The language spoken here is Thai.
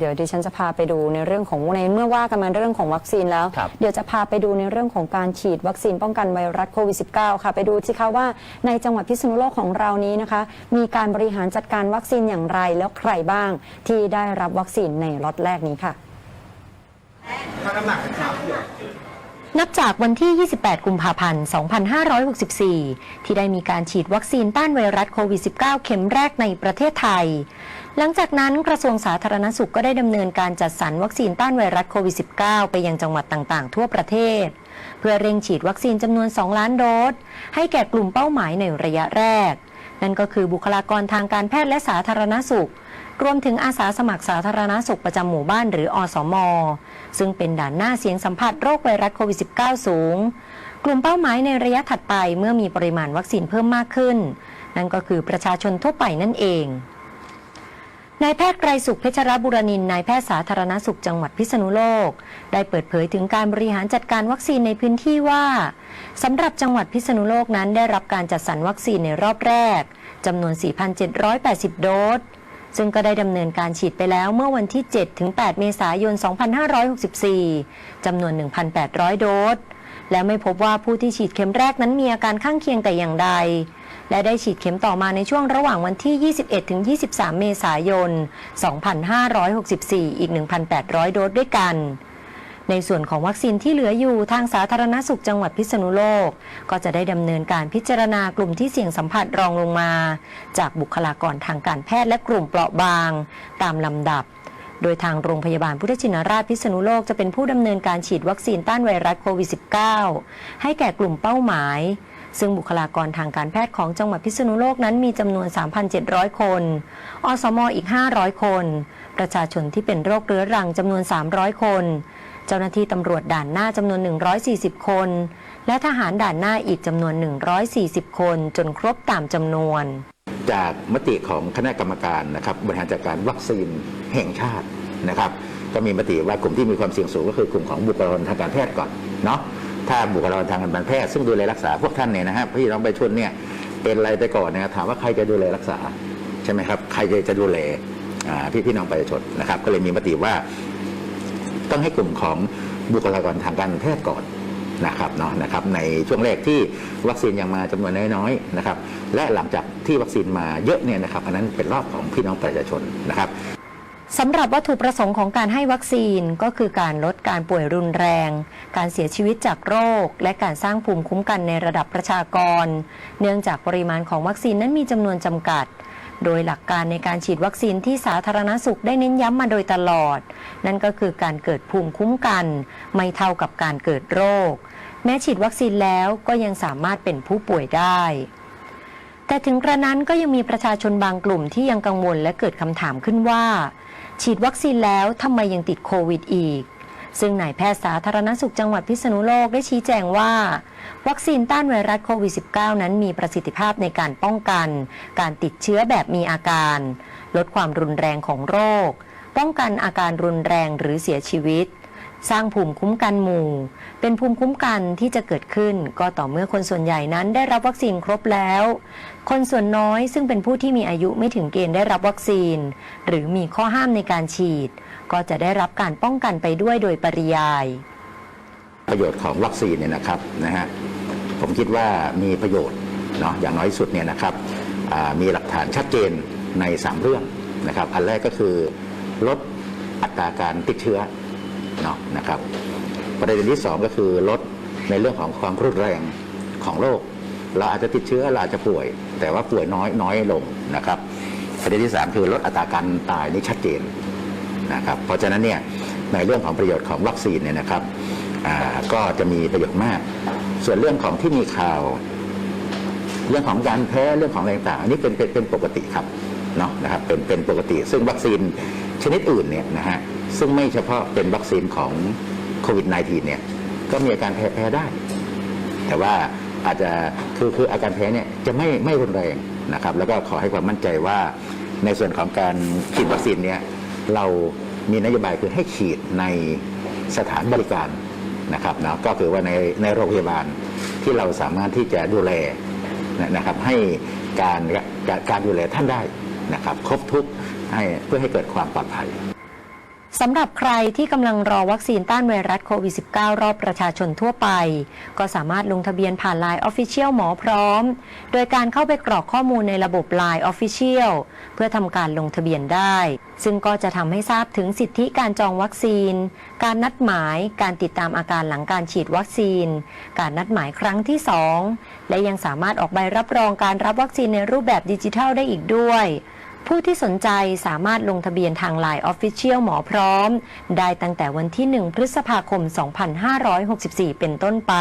เดี๋ยวดิฉันจะพาไปดูในเรื่องของในเมื่อว่ากันมาเรื่องของวัคซีนแล้ว ครับเดี๋ยวจะพาไปดูในเรื่องของการฉีดวัคซีนป้องกันไวรัสโควิด -19 ค่ะ ไปดูสิคะว่าในจังหวัดพิษณุโลกของเรานี้นะคะ มีการบริหารจัดการวัคซีนอย่างไรแล้วใครบ้าง ที่ได้รับวัคซีนในล็อตแรกนี้ค่ะ นับจากวันที่ 28 กุมภาพันธ์ 2564 ที่ได้มีการฉีดวัคซีนต้านไวรัสโควิด -19 เข็มแรกในประเทศไทย หลังจากนั้นกระทรวงสาธารณสุขก็ได้ดำเนินการจัดสรรวัคซีนต้านไวรัสโควิด -19 ไปยังจังหวัดต่างๆ ทั่วประเทศ เพื่อเร่งฉีดวัคซีนจำนวน 2 ล้านโดส ให้แก่กลุ่มเป้าหมายในระยะแรก นั่นก็คือบุคลากรทางการแพทย์และสาธารณสุข รวมถึงอาสาสมัครสาธารณสุขประจำหมู่บ้านหรืออสม ซึ่งเป็นด่านหน้าเสียงสัมผัสโรคไวรัสโควิด -19 สูง กลุ่มเป้าหมายในระยะถัดไปเมื่อมีปริมาณวัคซีนเพิ่มมากขึ้น นั่นก็คือประชาชนทั่วไปนั่นเอง นายแพทย์ไกรสุขเพชรบุรนินนายแพทย์สาธารณสุขจังหวัดพิษณุโลก ได้เปิดเผยถึงการบริหารจัดการวัคซีนในพื้นที่ว่าสำหรับจังหวัดพิษณุโลกนั้นได้รับการจัดสรรวัคซีนในรอบแรกจำนวน 4,780 โดสซึ่งก็ได้ดำเนินการฉีดไปแล้วเมื่อวันที่7-8เมษายน 2564 จำนวน 1,800 โดส และไม่พบว่าผู้ที่ฉีดเข็มแรกนั้นมีอาการข้างเคียงแต่อย่างใด และได้ฉีดเข็มต่อมาในช่วงระหว่างวันที่ 21-23 เมษายน 2564 อีก 1,800 โดสด้วยกันในส่วนของวัคซีนที่เหลืออยู่ทางสาธารณสุขจังหวัดพิษณุโลก ก็จะได้ดำเนินการพิจารณากลุ่มที่เสี่ยงสัมผัสรองลงมา จากบุคลากรทางการแพทย์และกลุ่มเปราะบาง ตามลำดับ โดยทางโรงพยาบาลพุทธชินราชพิษณุโลกจะเป็นผู้ดำเนินการฉีดวัคซีนต้านไวรัสโควิด -19 ให้แก่กลุ่มเป้าหมาย ซึ่งบุคลากรทางการแพทย์ของจังหวัดพิษณุโลกนั้นมีจำนวน 3,700 คน อสมอีก 500 คน ประชาชนที่เป็นโรคเรื้อรังจำนวน 300 คน เจ้าหน้าที่ตำรวจด่านหน้าจำนวน 140 คน และทหารด่านหน้าอีกจำนวน 140 คน จนครบตามจำนวน จากมติของคณะกรรมการนะครับบริหารจัดการวัคซีนแห่งชาตินะครับ ก็มีมติว่ากลุ่มที่มีความเสี่ยงสูงก็คือกลุ่มของบุคลากรทางการแพทย์ก่อนเนาะ ถ้าบุคลากรทางการแพทย์ซึ่งดูแลรักษาพวกท่านเนี่ยนะฮะพี่น้องไปชาชนเนี่ยเป็นอะไรไปก่อนเนี่ยถามว่าใครจะดูแลรักษาใช่ไหมครับใครจะจะดูแลพี่พี่น้องประชาชนนะครับ ก็เลยมีมติว่า ต้องให้กลุ่มของบุคลากรทางการแพทย์ก่อนนะครับเนาะนะครับในช่วงแรกที่วัคซีนยังมาจำนวนน้อยๆนะครับ และหลังจากที่วัคซีนมาเยอะเนี่ยนะครับอันนั้นเป็นรอบของพี่น้องประชาชนนะครับ สำหรับวัตถุประสงค์ของการให้วัคซีนก็คือการลดการป่วยรุนแรง การเสียชีวิตจากโรค และการสร้างภูมิคุ้มกันในระดับประชากร เนื่องจากปริมาณของวัคซีนนั้นมีจำนวนจำกัด โดยหลักการในการฉีดวัคซีนที่สาธารณสุขได้เน้นย้ำมาโดยตลอด นั่นก็คือการเกิดภูมิคุ้มกัน ไม่เท่ากับการเกิดโรค แม้ฉีดวัคซีนแล้วก็ยังสามารถเป็นผู้ป่วยได้แต่ถึงกระนั้นก็ยังมีประชาชนบางกลุ่มที่ยังกังวลและเกิดคำถามขึ้นว่า ฉีดวัคซีนแล้วทำไมยังติดโควิดอีก ซึ่งนายแพทย์สาธารณสุขจังหวัดพิษณุโลกได้ชี้แจงว่า วัคซีนต้านไวรัสโควิด -19 นั้นมีประสิทธิภาพในการป้องกัน การติดเชื้อแบบมีอาการ ลดความรุนแรงของโรค ป้องกันอาการรุนแรงหรือเสียชีวิต สร้างภูมิคุ้มกันหมู่ เป็นภูมิคุ้มกันที่จะเกิดขึ้น ก็ต่อเมื่อคนส่วนใหญ่นั้นได้รับวัคซีนครบแล้ว คนส่วนน้อยซึ่งเป็นผู้ที่มีอายุไม่ถึงเกณฑ์ได้รับวัคซีน หรือมีข้อห้ามในการฉีด ก็จะได้รับการป้องกันไปด้วยโดยปริยาย ประโยชน์ของวัคซีนเนี่ยนะครับนะฮะผมคิดว่ามีประโยชน์เนาะอย่างน้อยสุดเนี่ยนะครับมีหลักฐานชัดเจนใน 3 เรื่องนะครับ อันแรกก็คือลดอัตราการติดเชื้อ นาะนะครับ ประเด็นที่ 2 ก็คือลดในเรื่องของความรุนแรงของโรคเราอาจจะติดเชื้อเราอาจจะป่วย แต่ว่าป่วยน้อยน้อยลงนะครับ ประเด็นที่ 3 คือลดอัตราการตายนี่ชัดเจนนะครับ เพราะฉะนั้นเนี่ยในเรื่องของประโยชน์ของวัคซีนเนี่ยนะครับก็จะมีประโยชน์มาก ส่วนเรื่องของที่มีข่าว เรื่องของการแพ้เรื่องของอะไรต่างๆอันนี้เป็นเป็นเป็นปกติครับเนาะนะครับเป็นเป็นปกติ ซึ่งวัคซีนชนิดอื่นเนี่ยนะฮะ ซึ่งไม่เฉพาะเป็นวัคซีนของโควิด -19 เนี่ยก็มีอาการแพ้แพ้ได้ แต่ว่าอาจจะคือคืออาการแพ้เนี่ยจะไม่ไม่รุนแรงนะครับ แล้วก็ขอให้ความมั่นใจว่าในส่วนของการฉีดวัคซีนเนี่ยเรามีนโยบายคือให้ฉีดในสถานบริการนะครับนะก็คือว่าในในโรงพยาบาลที่เราสามารถที่จะดูแลนะครับให้การการการดูแลท่านได้นะครับ ครบทุกให้เพื่อให้เกิดความปลอดภัย สำหรับใครที่กำลังรอวัคซีนต้านไวรัสโควิด -19 รอบประชาชนทั่วไป ก็สามารถลงทะเบียนผ่าน Line Official หมอพร้อม โดยการเข้าไปกรอกข้อมูลในระบบ Line Official เพื่อทำการลงทะเบียนได้ ซึ่งก็จะทำให้ทราบถึงสิทธิการจองวัคซีน การนัดหมาย การติดตามอาการหลังการฉีดวัคซีน การนัดหมายครั้งที่ 2 และยังสามารถออกใบรับรองการรับวัคซีนในรูปแบบดิจิทัลได้อีกด้วย ผู้ที่สนใจสามารถลงทะเบียนทาง Line Official หมอพร้อม ได้ตั้งแต่วันที่ 1 พฤษภาคม 2564 เป็นต้นไป